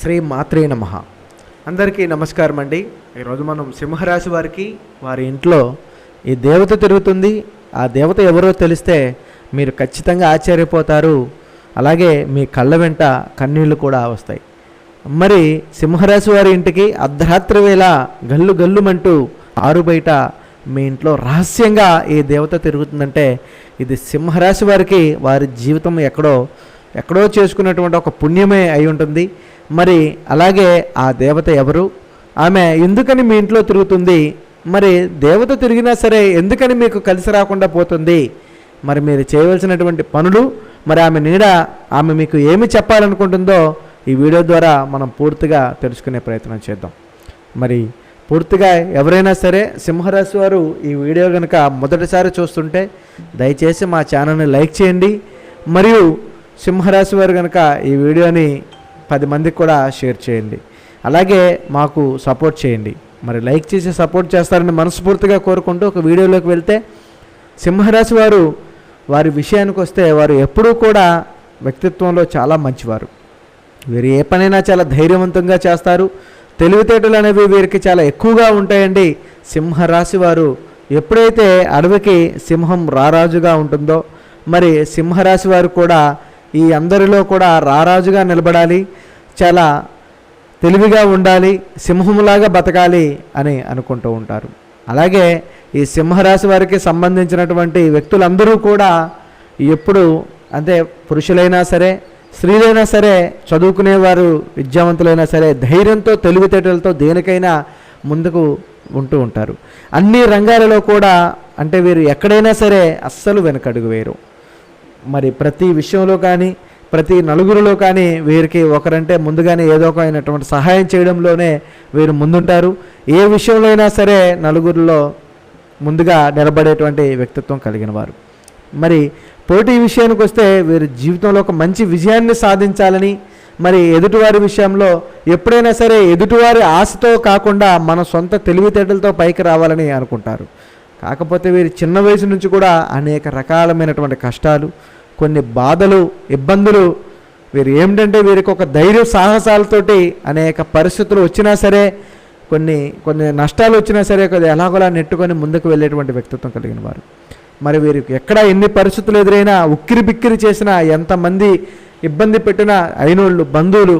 శ్రీ మాత్రే నమ. అందరికీ నమస్కారం అండి. ఈరోజు మనం సింహరాశి వారికి వారి ఇంట్లో ఈ దేవత తిరుగుతుంది. ఆ దేవత ఎవరో తెలిస్తే మీరు ఖచ్చితంగా ఆశ్చర్యపోతారు. అలాగే మీ కళ్ళ వెంట కన్నీళ్ళు కూడా వస్తాయి. మరి సింహరాశి వారి ఇంటికి అర్ధరాత్రి వేళ గల్లు గల్లుమంటూ ఆరు బయట మీ ఇంట్లో రహస్యంగా ఈ దేవత తిరుగుతుందంటే ఇది సింహరాశి వారికి వారి జీవితం ఎక్కడో ఎక్కడో చేసుకున్నటువంటి ఒక పుణ్యమే అయి ఉంటుంది. మరి అలాగే ఆ దేవత ఎవరు? ఆమె ఎందుకని మీ ఇంట్లో తిరుగుతుంది? మరి దేవత తిరిగినా సరే ఎందుకని మీకు కలిసి రాకుండా పోతుంది? మరి మీరు చేయవలసినటువంటి పనులు మరి ఆమె నీడ ఆమె మీకు ఏమి చెప్పాలనుకుంటుందో ఈ వీడియో ద్వారా మనం పూర్తిగా తెలుసుకునే ప్రయత్నం చేద్దాం. మరి పూర్తిగా ఎవరైనా సరే సింహరాశి వారు ఈ వీడియో కనుక మొదటిసారి చూస్తుంటే దయచేసి మా ఛానల్ని లైక్ చేయండి. మరియు సింహరాశి వారు కనుక ఈ వీడియోని పది మందికి కూడా షేర్ చేయండి. అలాగే మాకు సపోర్ట్ చేయండి. మరి లైక్ చేసి సపోర్ట్ చేస్తారని మనస్ఫూర్తిగా కోరుకుంటూ ఒక వీడియోలోకి వెళ్తే సింహరాశి వారు వారి విషయానికి వస్తే వారు ఎప్పుడూ కూడా వ్యక్తిత్వంలో చాలా మంచివారు. వీరు ఏ పనైనా చాలా ధైర్యవంతంగా చేస్తారు. తెలివితేటలు అనేవి వీరికి చాలా ఎక్కువగా ఉంటాయండి. సింహరాశి వారు ఎప్పుడైతే అడవికి సింహం రారాజుగా ఉంటుందో మరి సింహరాశి వారు కూడా ఈ అందరిలో కూడా రారాజుగా నిలబడాలి. చాలా తెలివిగా ఉండాలి సింహములాగా బతకాలి అని అనుకుంటూ ఉంటారు. అలాగే ఈ సింహరాశి వారికి సంబంధించినటువంటి వ్యక్తులందరూ కూడా ఎప్పుడు అంటే పురుషులైనా సరే స్త్రీలైనా సరే చదువుకునేవారు విద్యావంతులైనా సరే ధైర్యంతో తెలివితేటలతో దేనికైనా ముందుకు ఉంటూ ఉంటారు. అన్ని రంగాలలో కూడా అంటే వీరు ఎక్కడైనా సరే అస్సలు వెనకడుగు వేరు మరి ప్రతి విషయంలో కానీ ప్రతి నలుగురిలో కానీ వీరికి ఒకరంటే ముందుగానే ఏదో ఒక అయినటువంటి సహాయం చేయడంలోనే వీరు ముందుంటారు. ఏ విషయంలో అయినా సరే నలుగురిలో ముందుగా నిలబడేటువంటి వ్యక్తిత్వం కలిగిన వారు. మరి పోటీ విషయానికి వస్తే వీరి జీవితంలో ఒక మంచి విజయాన్ని సాధించాలని మరి ఎదుటివారి విషయంలో ఎప్పుడైనా సరే ఎదుటివారి ఆశతో కాకుండా మన సొంత తెలివితేటలతో పైకి రావాలని అనుకుంటారు. కాకపోతే వీరి చిన్న వయసు నుంచి కూడా అనేక రకాలమైనటువంటి కష్టాలు కొన్ని బాధలు ఇబ్బందులు వీరు ఏమిటంటే వీరికి ఒక ధైర్య సాహసాలతోటి అనేక పరిస్థితులు వచ్చినా సరే కొన్ని కొన్ని నష్టాలు వచ్చినా సరే కొద్ది ఎలాగోలా నెట్టుకొని ముందుకు వెళ్ళేటువంటి వ్యక్తిత్వం కలిగిన వారు. మరి వీరికి ఎక్కడ ఎన్ని పరిస్థితులు ఎదురైనా ఉక్కిరి బిక్కిరి చేసినా ఎంతమంది ఇబ్బంది పెట్టినా అయినోళ్ళు బంధువులు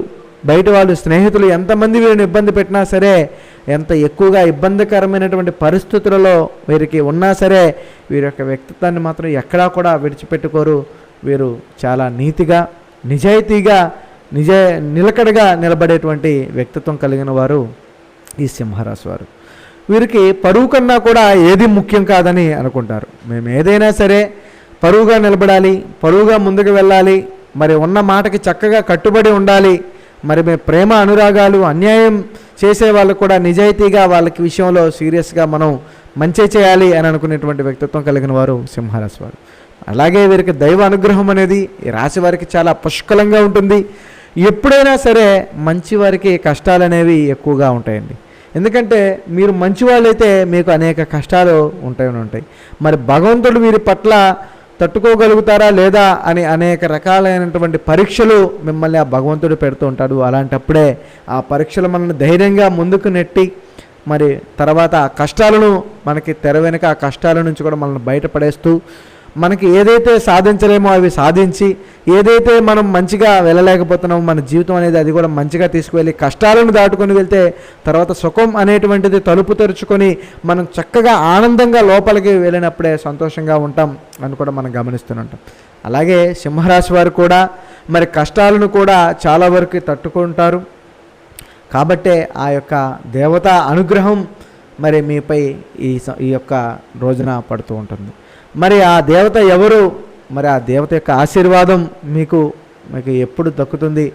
బయట వాళ్ళు స్నేహితులు ఎంతమంది వీరిని ఇబ్బంది పెట్టినా సరే ఎంత ఎక్కువగా ఇబ్బందికరమైనటువంటి పరిస్థితులలో వీరికి ఉన్నా సరే వీరి యొక్క వ్యక్తిత్వాన్ని మాత్రం ఎక్కడా కూడా విడిచిపెట్టుకోరు. వీరు చాలా నీతిగా నిజాయితీగా నిజ నిలకడగా నిలబడేటువంటి వ్యక్తిత్వం కలిగిన వారు ఈ సింహరాశి వారు. వీరికి పరువు కన్నా కూడా ఏది ముఖ్యం కాదని అనుకుంటారు. మేము ఏదైనా సరే పరువుగా నిలబడాలి పరువుగా ముందుకు వెళ్ళాలి మరి ఉన్న మాటకి చక్కగా కట్టుబడి ఉండాలి మరి మేము ప్రేమ అనురాగాలు అన్యాయం చేసే వాళ్ళు కూడా నిజాయితీగా వాళ్ళకి విషయంలో సీరియస్గా మనం మంచి చేయాలి అని అనుకునేటువంటి వ్యక్తిత్వం కలిగిన వారు సింహరాశి వారు. అలాగే వీరికి దైవ అనుగ్రహం అనేది ఈ రాశి వారికి చాలా పుష్కలంగా ఉంటుంది. ఎప్పుడైనా సరే మంచి వారికి కష్టాలు అనేవి ఎక్కువగా ఉంటాయండి. ఎందుకంటే మీరు మంచి వాళ్ళైతే మీకు అనేక కష్టాలు ఉంటాయని ఉంటాయి. మరి భగవంతుడు వీరి పట్ల తట్టుకోగలుగుతారా లేదా అని అనేక రకాలైనటువంటి పరీక్షలు మిమ్మల్ని ఆ భగవంతుడు పెడుతూ ఉంటాడు. అలాంటప్పుడే ఆ పరీక్షలు మనల్ని ధైర్యంగా ముందుకు నెట్టి మరి తర్వాత ఆ కష్టాలను మనకి తెర వెనుక ఆ కష్టాల నుంచి కూడా మనల్ని బయటపడేస్తూ మనకి ఏదైతే సాధించలేమో అవి సాధించి ఏదైతే మనం మంచిగా వెళ్ళలేకపోతున్నామో మన జీవితం అనేది అది కూడా మంచిగా తీసుకువెళ్ళి కష్టాలను దాటుకొని వెళ్తే తర్వాత సుఖం అనేటువంటిది తలుపు తెరుచుకొని మనం చక్కగా ఆనందంగా లోపలికి వెళ్ళినప్పుడే సంతోషంగా ఉంటాం అని కూడా మనం గమనిస్తుంటాం అలాగే సింహరాశి వారు కూడా మరి కష్టాలను కూడా చాలా వరకు తట్టుకుంటారు. కాబట్టే ఆ యొక్క దేవత అనుగ్రహం మరి మీపై ఈ స- ఈ యొక్క రోజున పడుతూ ఉంటుంది. మరి ఆ దేవత ఎవరు? మరి ఆ దేవత యొక్క ఆశీర్వాదం మీకు మీకు ఎప్పుడు దక్కుతుంది?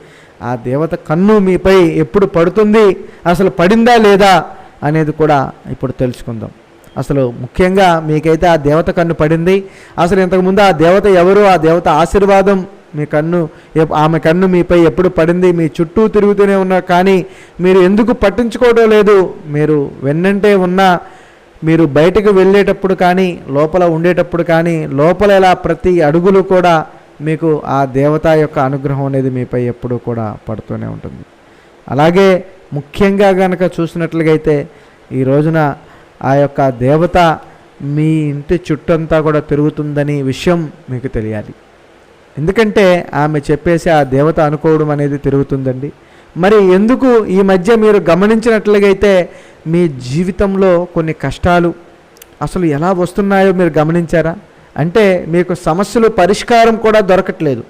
ఆ దేవత కన్ను మీపై ఎప్పుడు పడుతుంది? అసలు పడిందా లేదా అనేది కూడా ఇప్పుడు తెలుసుకుందాం. అసలు ముఖ్యంగా మీకైతే ఆ దేవత కన్ను పడింది. అసలు ఇంతకుముందు ఆ దేవత ఎవరు? ఆ దేవత ఆశీర్వాదం మీ కన్ను ఆమె కన్ను మీపై ఎప్పుడు పడింది? మీ చుట్టూ తిరుగుతూనే ఉన్నా కానీ మీరు ఎందుకు పట్టించుకోవడం లేదు? మీరు వెన్నంటే ఉన్నా మీరు బయటకు వెళ్ళేటప్పుడు కానీ లోపల ఉండేటప్పుడు కానీ లోపల ఇలా ప్రతి అడుగులు కూడా మీకు ఆ దేవత యొక్క అనుగ్రహం అనేది మీపై ఎప్పుడూ కూడా పడుతూనే ఉంటుంది. అలాగే ముఖ్యంగా కనుక చూసినట్లుగైతే ఈ రోజున ఆ యొక్క దేవత మీ ఇంటి చుట్టంతా కూడా తిరుగుతుందని విషయం మీకు తెలియాలి. ఎందుకంటే ఆమె చెప్పేసి ఆ దేవత అనుకోవడం అనేది తిరుగుతుందండి. మరి ఎందుకు ఈ మధ్య మీరు గమనించినట్లుగైతే మీ జీవితంలో కొన్ని కష్టాలు అసలు ఎలా వస్తున్నాయో మీరు గమనించారా? అంటే మీకు సమస్యలు పరిష్కారం కూడా దొరకట్లేదు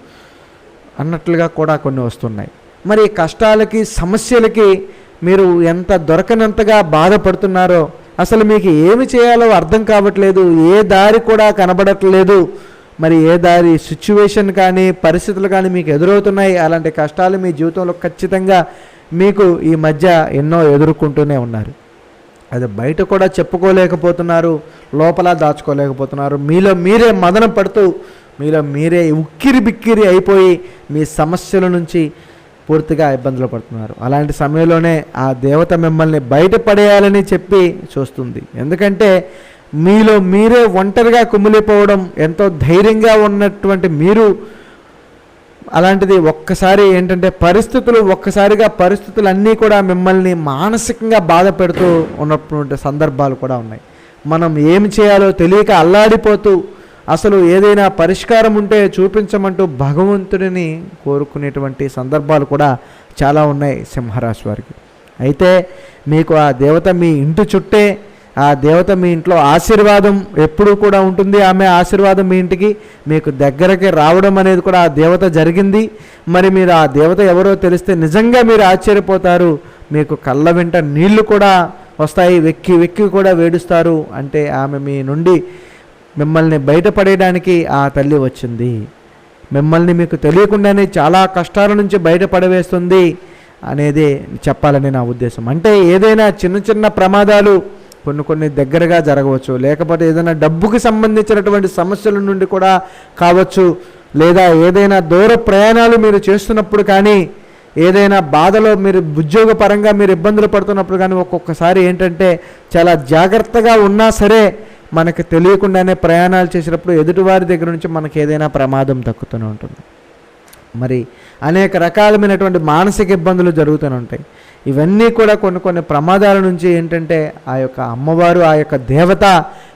అన్నట్లుగా కూడా కొన్ని వస్తున్నాయి. మరి కష్టాలకి సమస్యలకి మీరు ఎంత దొరకనంతగా బాధపడుతున్నారో అసలు మీకు ఏమి చేయాలో అర్థం కావట్లేదు ఏ దారి కూడా కనబడట్లేదు మరి ఏ దారి సిచ్యువేషన్ కానీ పరిస్థితులు కానీ మీకు ఎదురవుతున్నాయి? అలాంటి కష్టాలు మీ జీవితంలో ఖచ్చితంగా మీకు ఈ మధ్య ఎన్నో ఎదుర్కొంటూనే ఉన్నారు. అది బయట కూడా చెప్పుకోలేకపోతున్నారు లోపల దాచుకోలేకపోతున్నారు. మీలో మీరే మదన పడుతూ మీలో మీరే ఉక్కిరి బిక్కిరి అయిపోయి మీ సమస్యల నుంచి పూర్తిగా ఇబ్బందులు పడుతున్నారు. అలాంటి సమయంలోనే ఆ దేవత మిమ్మల్ని బయటపడేయాలని చెప్పి చూస్తుంది. ఎందుకంటే మీలో మీరే ఒంటరిగా కుమిలిపోవడం ఎంతో ధైర్యంగా ఉన్నటువంటి మీరు అలాంటిది ఒక్కసారి ఏంటంటే పరిస్థితులు ఒక్కసారిగా పరిస్థితులు అన్నీ కూడా మిమ్మల్ని మానసికంగా బాధ పెడుతూ ఉన్నటువంటి సందర్భాలు కూడా ఉన్నాయి. మనం ఏం చేయాలో తెలియక అల్లాడిపోతూ అసలు ఏదైనా పరిష్కారం ఉంటే చూపించమంటూ భగవంతుడిని కోరుకునేటువంటి సందర్భాలు కూడా చాలా ఉన్నాయి సింహరాశి వారికి. అయితే మీకు ఆ దేవత మీ ఇంటి చుట్టే ఆ దేవత మీ ఇంట్లో ఆశీర్వాదం ఎప్పుడూ కూడా ఉంటుంది. ఆమె ఆశీర్వాదం మీ ఇంటికి మీకు దగ్గరకి రావడం అనేది కూడా ఆ దేవత జరిగింది. మరి మీరు ఆ దేవత ఎవరో తెలిస్తే నిజంగా మీరు ఆశ్చర్యపోతారు. మీకు కళ్ళ వెంట నీళ్ళు కూడా వస్తాయి. వెక్కి వెక్కి కూడా వేడుస్తారు. అంటే ఆమె మీ నుండి మిమ్మల్ని బయటపడేయడానికి ఆ తల్లి వచ్చింది. మిమ్మల్ని మీకు తెలియకుండానే చాలా కష్టాల నుంచి బయటపడవేస్తుంది అనేది చెప్పాలని నా ఉద్దేశం. అంటే ఏదైనా చిన్న చిన్న ప్రమాదాలు కొన్ని కొన్ని దగ్గరగా జరగవచ్చు. లేకపోతే ఏదైనా డబ్బుకి సంబంధించినటువంటి సమస్యల నుండి కూడా కావచ్చు. లేదా ఏదైనా దూర ప్రయాణాలు మీరు చేస్తున్నప్పుడు కానీ ఏదైనా బాధలో మీరు ఉద్యోగ పరంగా మీరు ఇబ్బందులు పడుతున్నప్పుడు కానీ ఒక్కొక్కసారి ఏంటంటే చాలా జాగ్రత్తగా ఉన్నా సరే మనకు తెలియకుండానే ప్రయాణాలు చేసినప్పుడు ఎదుటివారి దగ్గర నుంచి మనకి ఏదైనా ప్రమాదం దక్కుతూనే ఉంటుంది. మరి అనేక రకాలమైనటువంటి మానసిక ఇబ్బందులు జరుగుతూనే ఉంటాయి. ఇవన్నీ కూడా కొన్ని కొన్ని ప్రమాదాల నుంచి ఏంటంటే ఆ యొక్క అమ్మవారు ఆ యొక్క దేవత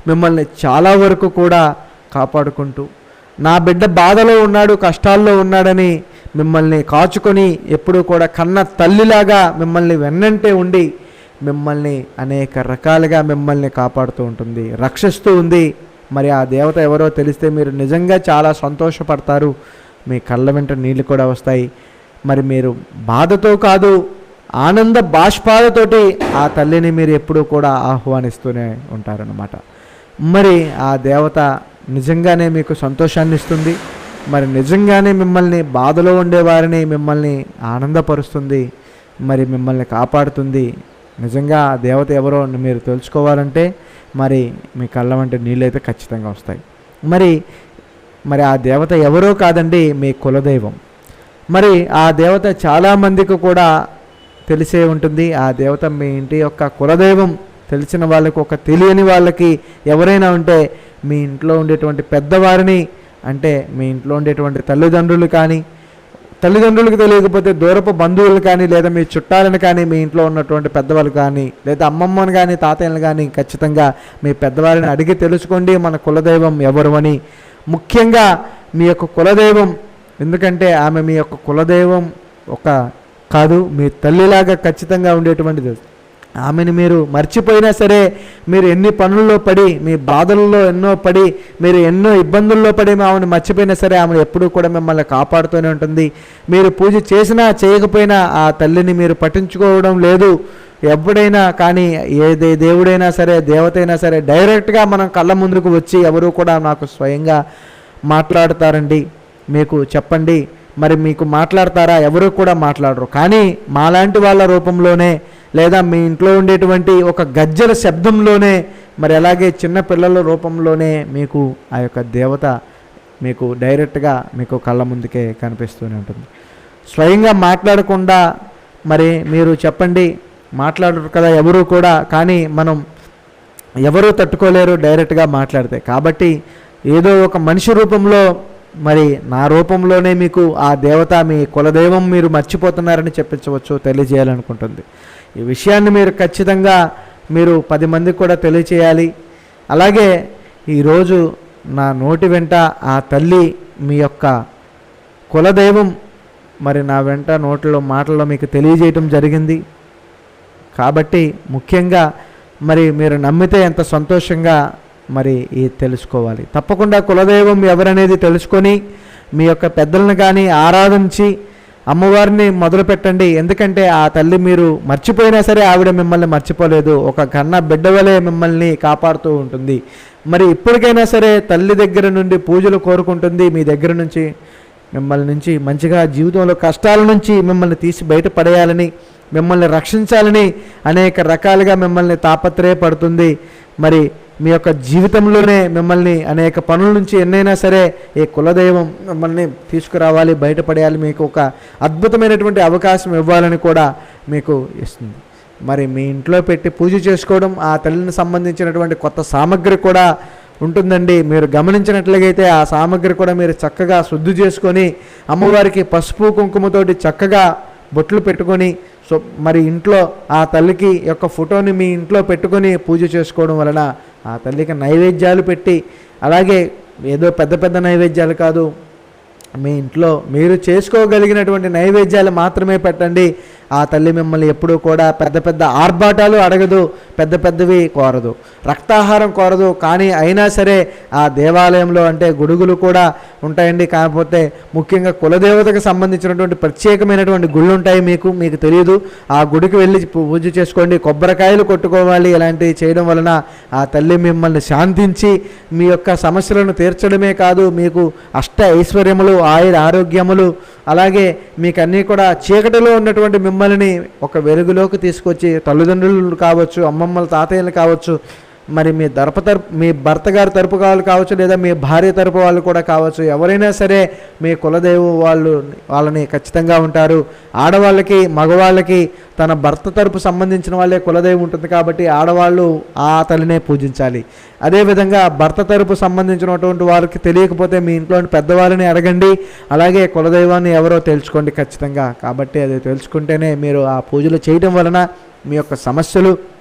మిమ్మల్ని చాలా వరకు కూడా కాపాడుకుంటూ నా బిడ్డ బాధలో ఉన్నాడు కష్టాల్లో ఉన్నాడని మిమ్మల్ని కాచుకొని ఎప్పుడూ కూడా కన్న తల్లిలాగా మిమ్మల్ని వెన్నంటే ఉండి మిమ్మల్ని అనేక రకాలుగా మిమ్మల్ని కాపాడుతూ ఉంటుంది రక్షిస్తూ ఉంది. మరి ఆ దేవత ఎవరో తెలిస్తే మీరు నిజంగా చాలా సంతోషపడతారు. మీ కళ్ళ వెంట నీళ్ళు కూడా వస్తాయి. మరి మీరు బాధతో కాదు ఆనంద బాష్పాలతోటి ఆ తల్లిని మీరు ఎప్పుడూ కూడా ఆహ్వానిస్తూనే ఉంటారన్నమాట. మరి ఆ దేవత నిజంగానే మీకు సంతోషాన్ని ఇస్తుంది. మరి నిజంగానే మిమ్మల్ని బాధలో ఉండేవారిని మిమ్మల్ని ఆనందపరుస్తుంది. మరి మిమ్మల్ని కాపాడుతుంది. నిజంగా ఆ దేవత ఎవరో మీరు తెలుసుకోవాలంటే మరి మీ కళ్ళ వంటి నీళ్ళు అయితే ఖచ్చితంగా వస్తాయి. మరి మరి ఆ దేవత ఎవరో కాదండి మీ కులదైవం. మరి ఆ దేవత చాలామందికి కూడా తెలిసే ఉంటుంది. ఆ దేవత మీ ఇంటి యొక్క కులదైవం తెలిసిన వాళ్ళకి ఒక తెలియని వాళ్ళకి ఎవరైనా ఉంటే మీ ఇంట్లో ఉండేటువంటి పెద్దవారిని అంటే మీ ఇంట్లో ఉండేటువంటి తల్లిదండ్రులు కానీ తల్లిదండ్రులకు తెలియకపోతే దూరపు బంధువులు కానీ లేదా మీ చుట్టాలను కానీ మీ ఇంట్లో ఉన్నటువంటి పెద్దవాళ్ళు కానీ లేదా అమ్మమ్మని కానీ తాతయ్యను కానీ ఖచ్చితంగా మీ పెద్దవారిని అడిగి తెలుసుకోండి మన కులదైవం ఎవరు అని. ముఖ్యంగా మీ యొక్క కులదైవం. ఎందుకంటే ఆమె మీ యొక్క కులదైవం ఒక కాదు మీ తల్లిలాగా ఖచ్చితంగా ఉండేటువంటిది. ఆమెను మీరు మర్చిపోయినా సరే మీరు ఎన్ని పనుల్లో పడి మీ బాధల్లో ఎన్నో పడి మీరు ఎన్నో ఇబ్బందుల్లో పడి ఆమెను మర్చిపోయినా సరే ఆమె ఎప్పుడూ కూడా మిమ్మల్ని కాపాడుతూనే ఉంటుంది. మీరు పూజ చేసినా చేయకపోయినా ఆ తల్లిని మీరు పట్టించుకోవడం లేదు. ఎప్పుడైనా కానీ ఏదే దేవుడైనా సరే దేవతైనా సరే డైరెక్ట్గా మనం కళ్ళ ముందుకు వచ్చి ఎవరు కూడా నాకు స్వయంగా మాట్లాడతారండి. మీకు చెప్పండి. మరి మీకు మాట్లాడతారా? ఎవరు కూడా మాట్లాడరు. కానీ మాలాంటి వాళ్ళ రూపంలోనే లేదా మీ ఇంట్లో ఉండేటువంటి ఒక గజ్జల శబ్దంలోనే మరి అలాగే చిన్న పిల్లల రూపంలోనే మీకు ఆ యొక్క దేవత మీకు డైరెక్ట్గా మీకు కళ్ళ ముందుకే కనిపిస్తూనే ఉంటుంది. స్వయంగా మాట్లాడకుండా మరి మీరు చెప్పండి. మాట్లాడరు కదా ఎవరు కూడా కానీ మనం ఎవరూ తట్టుకోలేరు డైరెక్ట్గా మాట్లాడితే. కాబట్టి ఏదో ఒక మనిషి రూపంలో మరి నా రూపంలోనే మీకు ఆ దేవత మీ కులదైవం మీరు మర్చిపోతున్నారని చెప్పించవచ్చు తెలియజేయాలనుకుంటుంది. ఈ విషయాన్ని మీరు ఖచ్చితంగా మీరు పది మందికి కూడా తెలియచేయాలి. అలాగే ఈరోజు నా నోటి వెంట ఆ తల్లి మీ యొక్క కులదైవం మరి నా వెంట నోట్లో మాటల్లో మీకు తెలియజేయటం జరిగింది. కాబట్టి ముఖ్యంగా మరి మీరు నమ్మితే ఎంత సంతోషంగా మరి ఇది తెలుసుకోవాలి. తప్పకుండా కులదైవం ఎవరనేది తెలుసుకొని మీ యొక్క పెద్దలను కానీ ఆరాధించి అమ్మవారిని మొదలు పెట్టండి. ఎందుకంటే ఆ తల్లి మీరు మర్చిపోయినా సరే ఆవిడ మిమ్మల్ని మర్చిపోలేదు. ఒక కన్న బిడ్డ వలె మిమ్మల్ని కాపాడుతూ ఉంటుంది. మరి ఇప్పటికైనా సరే తల్లి దగ్గర నుండి పూజలు కోరుకుంటుంది. మీ దగ్గర నుంచి మిమ్మల్ని నుంచి మంచిగా జీవితంలో కష్టాల నుంచి మిమ్మల్ని తీసి బయటపడేయాలని మిమ్మల్ని రక్షించాలని అనేక రకాలుగా మిమ్మల్ని తాపత్రయపడుతుంది. మరి మీ యొక్క జీవితంలోనే మిమ్మల్ని అనేక పనుల నుంచి ఎన్నైనా సరే ఈ కులదైవం మిమ్మల్ని తీసుకురావాలి బయటపడేయాలి మీకు ఒక అద్భుతమైనటువంటి అవకాశం ఇవ్వాలని కూడా మీకు ఇస్తుంది. మరి మీ ఇంట్లో పెట్టి పూజ చేసుకోవడం ఆ తల్లిని సంబంధించినటువంటి కొత్త సామగ్రి కూడా ఉంటుందండి. మీరు గమనించినట్లయితే ఆ సామగ్రి కూడా మీరు చక్కగా శుద్ధి చేసుకొని అమ్మవారికి పసుపు కుంకుమతోటి చక్కగా బొట్లు పెట్టుకొని సో మరి ఇంట్లో ఆ తల్లికి యొక్క ఫోటోని మీ ఇంట్లో పెట్టుకొని పూజ చేసుకోవడం వలన ఆ తల్లికి నైవేద్యాలు పెట్టి అలాగే ఏదో పెద్ద పెద్ద నైవేద్యాలు కాదు మీ ఇంట్లో మీరు చేసుకోగలిగినటువంటి నైవేద్యాలు మాత్రమే పెట్టండి. ఆ తల్లి మిమ్మల్ని ఎప్పుడూ కూడా పెద్ద పెద్ద ఆర్భాటాలు అడగదు పెద్ద పెద్దవి కోరదు. రక్తాహారం కోరదు కానీ అయినా సరే ఆ దేవాలయంలో అంటే గుడుగులు కూడా ఉంటాయండి. కాకపోతే ముఖ్యంగా కులదేవతకు సంబంధించినటువంటి ప్రత్యేకమైనటువంటి గుళ్ళు ఉంటాయి మీకు మీకు తెలియదు. ఆ గుడికి వెళ్ళి పూజ చేసుకోండి. కొబ్బరికాయలు కొట్టుకోవాలి ఇలాంటివి చేయడం వలన ఆ తల్లి మిమ్మల్ని శాంతించి మీ యొక్క సమస్యలను తీర్చడమే కాదు మీకు అష్ట ఐశ్వర్యములు ఆయుర ఆరోగ్యములు అలాగే మీకు అన్నీ కూడా చీకటిలో ఉన్నటువంటి మిమ్మల్ని ఒక వెలుగులోకి తీసుకొచ్చి తల్లిదండ్రులు కావచ్చు అమ్మమ్మల తాతయ్యలు కావచ్చు మరి మీ దర్ప తరపు మీ భర్త గారి తరపు వాళ్ళు కావచ్చు లేదా మీ భార్య తరపు వాళ్ళు కూడా కావచ్చు ఎవరైనా సరే మీ కులదేవు వాళ్ళు వాళ్ళని ఖచ్చితంగా ఉంటారు. ఆడవాళ్ళకి మగవాళ్ళకి తన భర్త తరపు సంబంధించిన వాళ్ళే కులదైవం ఉంటుంది కాబట్టి ఆడవాళ్ళు ఆ తల్లినే పూజించాలి. అదేవిధంగా భర్త తరపు సంబంధించినటువంటి వారికి తెలియకపోతే మీ ఇంట్లోని పెద్దవాళ్ళని అడగండి. అలాగే కులదైవాన్ని ఎవరో తెలుసుకోండి ఖచ్చితంగా. కాబట్టి అది తెలుసుకుంటేనే మీరు ఆ పూజలు చేయడం వలన మీ యొక్క సమస్యలు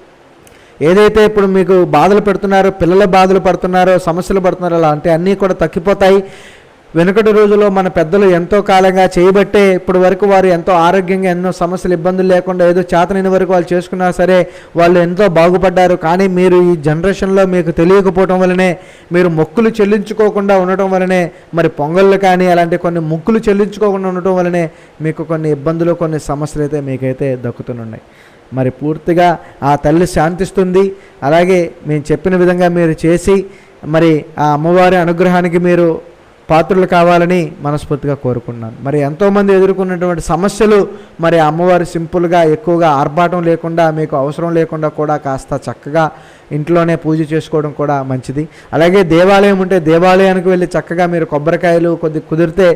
ఏదైతే ఇప్పుడు మీకు బాధలు పెడుతున్నారో పిల్లల బాధలు పడుతున్నారో సమస్యలు పడుతున్నారో అలాంటి అన్నీ కూడా తగ్గిపోతాయి. వెనుకటి రోజుల్లో మన పెద్దలు ఎంతో కాలంగా చేయబట్టే ఇప్పటి వరకు వారు ఎంతో ఆరోగ్యంగా ఎన్నో సమస్యలు ఇబ్బందులు లేకుండా ఏదో చేతనైన వరకు వాళ్ళు చేసుకున్నా సరే వాళ్ళు ఎంతో బాగుపడ్డారు. కానీ మీరు ఈ జనరేషన్లో మీకు తెలియకపోవటం వలనే మీరు మొక్కులు చెల్లించుకోకుండా ఉండటం వలనే మరి పొంగళ్ళు కానీ అలాంటి కొన్ని మొక్కులు చెల్లించుకోకుండా ఉండటం వలనే మీకు కొన్ని ఇబ్బందులు కొన్ని సమస్యలు అయితే మీకైతే దక్కుతున్నాయి మరి పూర్తిగా ఆ తల్లి శాంతిస్తుంది. అలాగే మేము చెప్పిన విధంగా మీరు చేసి మరి ఆ అమ్మవారి అనుగ్రహానికి మీరు పాత్రలు కావాలని మనస్ఫూర్తిగా కోరుకున్నాను మరి ఎంతోమంది ఎదుర్కొన్నటువంటి సమస్యలు మరి అమ్మవారు సింపుల్గా ఎక్కువగా ఆర్భాటం లేకుండా మీకు అవసరం లేకుండా కూడా కాస్త చక్కగా ఇంట్లోనే పూజ చేసుకోవడం కూడా మంచిది. అలాగే దేవాలయం ఉంటే దేవాలయానికి వెళ్ళి చక్కగా మీరు కొబ్బరికాయలు కొద్ది కుదిరితే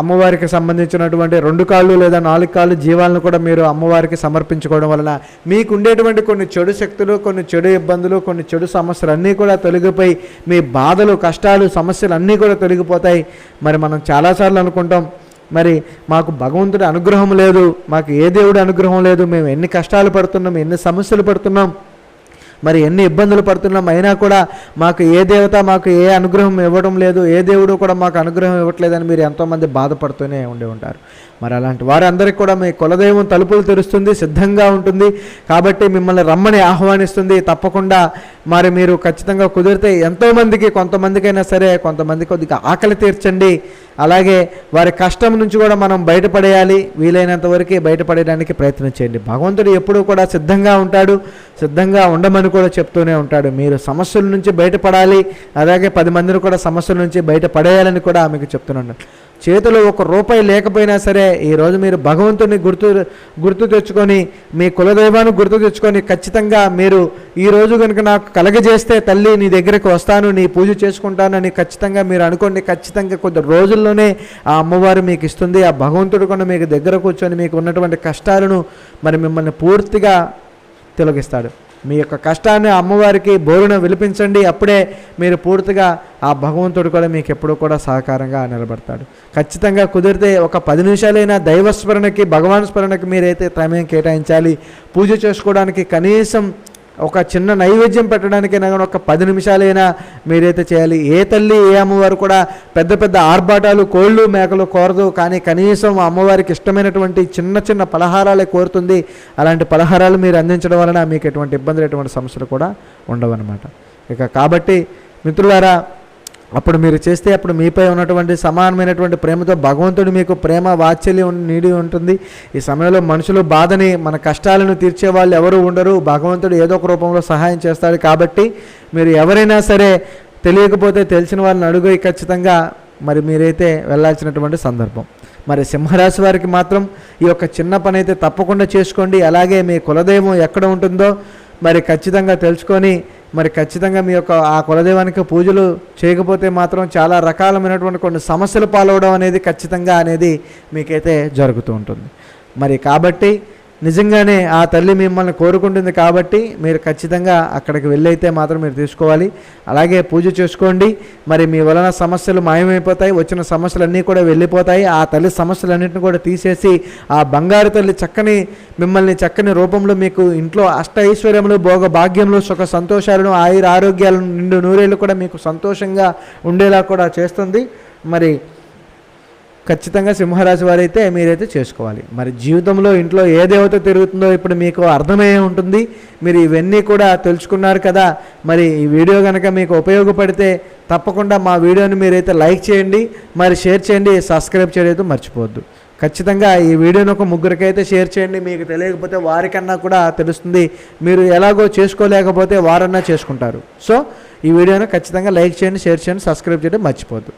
అమ్మవారికి సంబంధించినటువంటి రెండు కాళ్ళు లేదా నాలుగు కాళ్ళు జీవాలను కూడా మీరు అమ్మవారికి సమర్పించుకోవడం వలన మీకు ఉండేటువంటి కొన్ని చెడు శక్తులు కొన్ని చెడు ఇబ్బందులు కొన్ని చెడు సమస్యలు అన్నీ కూడా తొలగిపోయి మీ బాధలు కష్టాలు సమస్యలు అన్నీ కూడా తొలగిపోతాయి. మరి మనం చాలాసార్లు అనుకుంటాం మరి మాకు భగవంతుడి అనుగ్రహం లేదు మాకు ఏ దేవుడి అనుగ్రహం లేదు మేము ఎన్ని కష్టాలు పడుతున్నాం ఎన్ని సమస్యలు పడుతున్నాం. మరి ఎన్ని ఇబ్బందులు పడుతున్నాం అయినా కూడా మాకు ఏ దేవత మాకు ఏ అనుగ్రహం ఇవ్వడం లేదు ఏ దేవుడు కూడా మాకు అనుగ్రహం ఇవ్వట్లేదని మీరు ఎంతోమంది బాధపడుతూనే ఉండి ఉంటారు. మరి అలాంటి వారందరికీ కూడా మీ కులదైవం తలుపులు తెరుస్తుంది సిద్ధంగా ఉంటుంది. కాబట్టి మిమ్మల్ని రమ్మని ఆహ్వానిస్తుంది. తప్పకుండా మరి మీరు ఖచ్చితంగా కుదిరితే ఎంతోమందికి కొంతమందికైనా సరే కొంతమంది కొద్దిగా ఆకలి తీర్చండి. అలాగే వారి కష్టం నుంచి కూడా మనం బయటపడేయాలి. వీలైనంత వరకు బయటపడేయడానికి ప్రయత్నం చేయండి. భగవంతుడు ఎప్పుడూ కూడా సిద్ధంగా ఉంటాడు. సిద్ధంగా ఉండమని కూడా చెప్తూనే ఉంటాడు. మీరు సమస్యల నుంచి బయటపడాలి. అలాగే పది మందిని కూడా సమస్యల నుంచి బయటపడేయాలని కూడా ఆమెకు చెప్తున్నాను చేతిలో ఒక రూపాయి లేకపోయినా సరే ఈరోజు మీరు భగవంతుని గుర్తు గుర్తు తెచ్చుకొని మీ కులదైవాన్ని గుర్తు తెచ్చుకొని ఖచ్చితంగా మీరు ఈ రోజు కనుక నాకు కలగజేస్తే తల్లి నీ దగ్గరికి వస్తాను నీ పూజ చేసుకుంటానని ఖచ్చితంగా మీరు అనుకోండి. ఖచ్చితంగా కొద్ది రోజుల్లోనే ఆ అమ్మవారు మీకు ఇస్తుంది. ఆ భగవంతుడు కూడా మీకు దగ్గర కూర్చొని మీకు ఉన్నటువంటి కష్టాలను మరి మిమ్మల్ని పూర్తిగా తొలగిస్తాడు. మీ యొక్క కష్టాన్ని అమ్మవారికి బోరున విలిపించండి. అప్పుడే మీరు పూర్తిగా ఆ భగవంతుడు కూడా మీకు ఎప్పుడూ కూడా సహకారంగా నిలబడతాడు. ఖచ్చితంగా కుదిరితే ఒక పది నిమిషాలైనా దైవస్మరణకి భగవాన్ స్మరణకి మీరైతే సమయం కేటాయించాలి. పూజ చేసుకోవడానికి కనీసం ఒక చిన్న నైవేద్యం పెట్టడానికైనా కానీ ఒక పది నిమిషాలైనా మీరైతే చేయాలి. ఏ తల్లి ఏ అమ్మవారు కూడా పెద్ద పెద్ద ఆర్భాటాలు కోళ్ళు మేకలు కోరదు. కానీ కనీసం అమ్మవారికి ఇష్టమైనటువంటి చిన్న చిన్న పలహారాలే కోరుతుంది. అలాంటి పలహారాలు మీరు అందించడం వలన మీకు ఎటువంటి ఇబ్బందులు ఎటువంటి సమస్యలు కూడా ఉండవన్నమాట. ఇక కాబట్టి మిత్రులారా అప్పుడు మీరు చేస్తే అప్పుడు మీపై ఉన్నటువంటి సమానమైనటువంటి ప్రేమతో భగవంతుడు మీకు ప్రేమ వాత్సల్యం నీడి ఉంటుంది. ఈ సమయంలో మనుషులు బాధని మన కష్టాలను తీర్చే వాళ్ళు ఎవరు ఉండరు. భగవంతుడు ఏదో ఒక రూపంలో సహాయం చేస్తాడు కాబట్టి మీరు ఎవరైనా సరే తెలియకపోతే తెలిసిన వాళ్ళని అడుగు ఖచ్చితంగా మరి మీరైతే వెళ్ళాల్సినటువంటి సందర్భం. మరి సింహరాశి వారికి మాత్రం ఈ యొక్క చిన్న పని అయితే తప్పకుండా చేసుకోండి. అలాగే మీ కులదైవం ఎక్కడ ఉంటుందో మరి ఖచ్చితంగా తెలుసుకొని మరి ఖచ్చితంగా మీ యొక్క ఆ కులదైవానికి పూజలు చేయకపోతే మాత్రం చాలా రకాలమైనటువంటి కొన్ని సమస్యలు పాలవడం అనేది ఖచ్చితంగా అనేది మీకైతే జరుగుతూ ఉంటుంది. మరి కాబట్టి నిజంగానే ఆ తల్లి మిమ్మల్ని కోరుకుంటుంది కాబట్టి మీరు ఖచ్చితంగా అక్కడికి వెళ్ళైతే మాత్రం మీరు తీసుకోవాలి. అలాగే పూజ చేసుకోండి. మరి మీ వలన సమస్యలు మాయమైపోతాయి. వచ్చిన సమస్యలన్నీ కూడా వెళ్ళిపోతాయి. ఆ తల్లి సమస్యలన్నింటిని కూడా తీసేసి ఆ బంగారు తల్లి చక్కని మిమ్మల్ని చక్కని రూపంలో మీకు ఇంట్లో అష్ట ఐశ్వర్యములు భోగ భాగ్యములు సుఖ సంతోషాలను ఆయుర ఆరోగ్యాలను నిండు నూరేళ్ళు కూడా మీకు సంతోషంగా ఉండేలా కూడా చేస్తుంది. మరి ఖచ్చితంగా సింహరాశి వారైతే మీరైతే చేసుకోవాలి. మరి జీవితంలో ఇంట్లో ఏ దేవత తిరుగుతుందో ఇప్పుడు మీకు అర్థమయ్యే ఉంటుంది. మీరు ఇవన్నీ కూడా తెలుసుకున్నారు కదా. మరి ఈ వీడియో కనుక మీకు ఉపయోగపడితే తప్పకుండా మా వీడియోని మీరైతే లైక్ చేయండి. మరి షేర్ చేయండి. సబ్స్క్రైబ్ చేయడం మర్చిపోవద్దు. ఖచ్చితంగా ఈ వీడియోని ఒక ముగ్గురికైతే షేర్ చేయండి. మీకు తెలియకపోతే వారికన్నా కూడా తెలుస్తుంది. మీరు ఎలాగో చేసుకోలేకపోతే వారన్నా చేసుకుంటారు. సో ఈ వీడియోని ఖచ్చితంగా లైక్ చేయండి షేర్ చేయండి సబ్స్క్రైబ్ చేయడం మర్చిపోద్దు